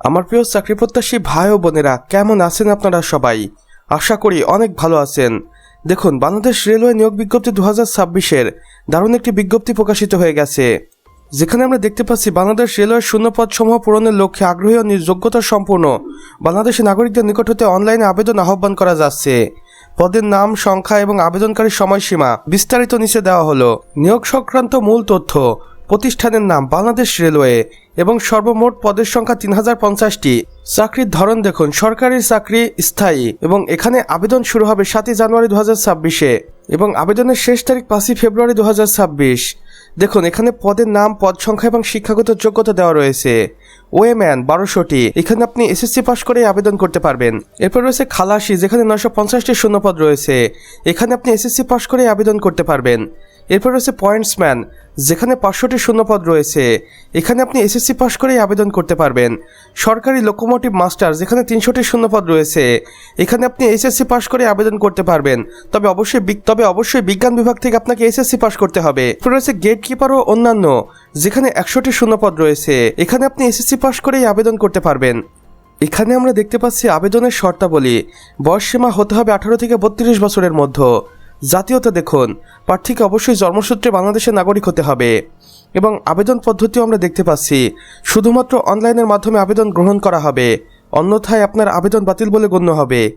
আমার প্রিয় চাকরি প্রত্যাশী ভাই ও বোনেরা, কেমন আছেন আপনারা সবাই? আশা করি অনেক ভালো আছেন। দেখুন, বাংলাদেশ রেলওয়ে নিয়োগ বিজ্ঞপ্তি দু হাজার ছাব্বিশের দারুণ একটি বিজ্ঞপ্তি প্রকাশিত হয়ে গেছে। যেখানে আমরা দেখতে পাচ্ছি, বাংলাদেশ রেলওয়ের শূন্যপদ সমূহ পূরণের লক্ষ্যে আগ্রহী ও যোগ্যতা সম্পূর্ণ বাংলাদেশের নাগরিকদের নিকট হতে অনলাইনে আবেদন আহ্বান করা যাচ্ছে। পদের নাম, সংখ্যা এবং আবেদনকারীর সময়সীমা বিস্তারিত নিচে দেওয়া হলো। নিয়োগ সংক্রান্ত মূল তথ্য। প্রতিষ্ঠানের নাম বাংলাদেশ রেলওয়ে এবং সর্বমোট পদের সংখ্যা তিন হাজার পঞ্চাশটি। চাকরির ধরন দেখুন, সরকারি চাকরি স্থায়ী এবং এখানে আবেদন শুরু হবে সাতই জানুয়ারি দু হাজার ছাব্বিশে এবং আবেদনের শেষ তারিখ পাঁচই ফেব্রুয়ারি দু হাজার ছাব্বিশ। দেখুন, এখানে পদের নাম, পদ সংখ্যা এবং শিক্ষাগত যোগ্যতা দেওয়া রয়েছে। ওয়েম্যান বারোশোটি। এখানে আপনি এসএসসি পাস করে আবেদন করতে পারবেন। এরপর রয়েছে খালাসি, যেখানে নয়শো পঞ্চাশটি শূন্যপদ রয়েছে। এখানে আপনি এসএসসি পাস করে আবেদন করতে পারবেন। এরপর রয়েছে পয়েন্টসম্যান। যেখানে পাঁচশোটি শূন্যপদ রয়েছে, এখানে আপনি এসএসসি পাস করেই আবেদন করতে পারবেন। সরকারি লোকোমোটিভ মাস্টার যেখানে তিনশোটি শূন্যপদ রয়েছে, এখানে আপনি এসএসসি পাস করে আবেদন করতে পারবেন। তবে অবশ্যই তবে অবশ্যই বিজ্ঞান বিভাগ থেকে আপনাকে এসএসসি পাস করতে হবে। রয়েছে গেট কিপার ও অন্যান্য, যেখানে একশোটি শূন্যপদ রয়েছে, এখানে আপনি এসএসসি পাস করেই আবেদন করতে পারবেন। এখানে আমরা দেখতে পাচ্ছি আবেদনের শর্তাবলী। বয়সসীমা হতে হবে আঠারো থেকে বত্রিশ বছরের মধ্যে। জাতীয়তা দেখুন। প্রার্থীকে অবশ্যই জন্মসূত্রে বাংলাদেশের নাগরিক হতে হবে। এবং আবেদন পদ্ধতিও আমরা দেখতে পাচ্ছি। শুধুমাত্র অনলাইনের মাধ্যমে আবেদন গ্রহণ করা হবে। অন্যথায় আপনার আবেদন বাতিল বলে গণ্য হবে।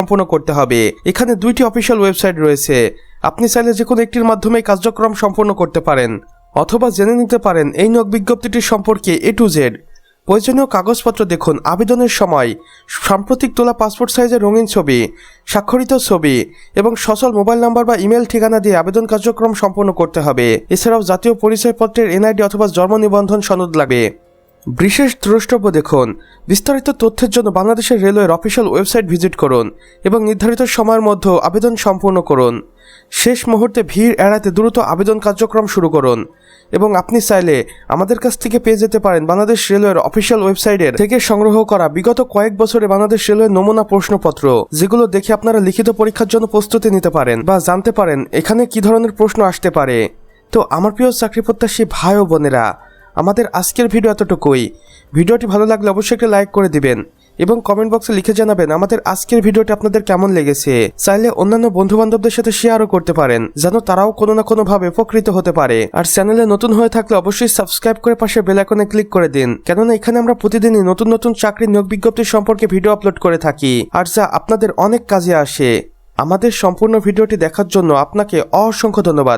সম্পূর্ণ করতে হবে। এখানে দুইটি অফিসিয়াল ওয়েবসাইট রয়েছে। আপনি চাইলে যে কোনো একটির মাধ্যমে কার্যক্রম সম্পন্ন করতে পারেন। অথবা জেনে নিতে পারেন এই নিয়োগ বিজ্ঞপ্তিটি সম্পর্কে এ টু জেড প্রয়োজনীয় কাগজপত্র দেখুন। আবেদনের সময় সাম্প্রতিক তোলা পাসপোর্ট সাইজের রঙিন ছবি, স্বাক্ষরিত ছবি এবং সচল মোবাইল নাম্বার বা ইমেল ঠিকানা দিয়ে আবেদন কার্যক্রম সম্পন্ন করতে হবে। এছাড়াও জাতীয় পরিচয়পত্রের এনআইডি অথবা জন্ম নিবন্ধন সনদ লাগবে বিশেষ দ্রষ্টব্য দেখুন, বিস্তারিত তথ্যের জন্য বাংলাদেশের রেলওয়ের অফিসিয়াল ওয়েবসাইট ভিজিট করুন এবং নির্ধারিত সময়ের মধ্যে আবেদন সম্পূর্ণ করুন। শেষ মুহূর্তে ভিড় এড়াতে দ্রুত আবেদন কার্যক্রম শুরু করুন। এবং আপনি চাইলে আমাদের কাছ থেকে পেয়ে যেতে পারেন বাংলাদেশ রেলওয়ের অফিসিয়াল ওয়েবসাইটের থেকে সংগ্রহ করা বিগত কয়েক বছরে বাংলাদেশ রেলওয়ের নমুনা প্রশ্নপত্র, যেগুলো দেখে আপনারা লিখিত পরীক্ষার জন্য প্রস্তুতি নিতে পারেন বা জানতে পারেন এখানে কি ধরনের প্রশ্ন আসতে পারে। তো আমার প্রিয় চাকরি প্রত্যাশী ভাই ও বোনেরা, আমাদের আজকের ভিডিও এতটুকুই। ভিডিওটি ভালো লাগলে অবশ্যই একটা লাইক করে দিবেন। এবং কমেন্ট বক্সে লিখে জানাবেন আমাদের আজকের ভিডিওটি আপনাদের কেমন লেগেছে। চাইলে অন্যান্য বন্ধু বান্ধবদের সাথে শেয়ারও করতে পারেন, যেন তারাও কোনো না কোনো ভাবে উপকৃত হতে পারে। আর চ্যানেলে নতুন হয়ে থাকলে অবশ্যই সাবস্ক্রাইব করে পাশে বেল আইকনে ক্লিক করে দিন, কেননা এখানে আমরা প্রতিদিনই নতুন নতুন চাকরি নিয়োগ বিজ্ঞপ্তি সম্পর্কে ভিডিও আপলোড করে থাকি, আর যা আপনাদের অনেক কাজে আসে। আমাদের সম্পূর্ণ ভিডিওটি দেখার জন্য আপনাকে অসংখ্য ধন্যবাদ।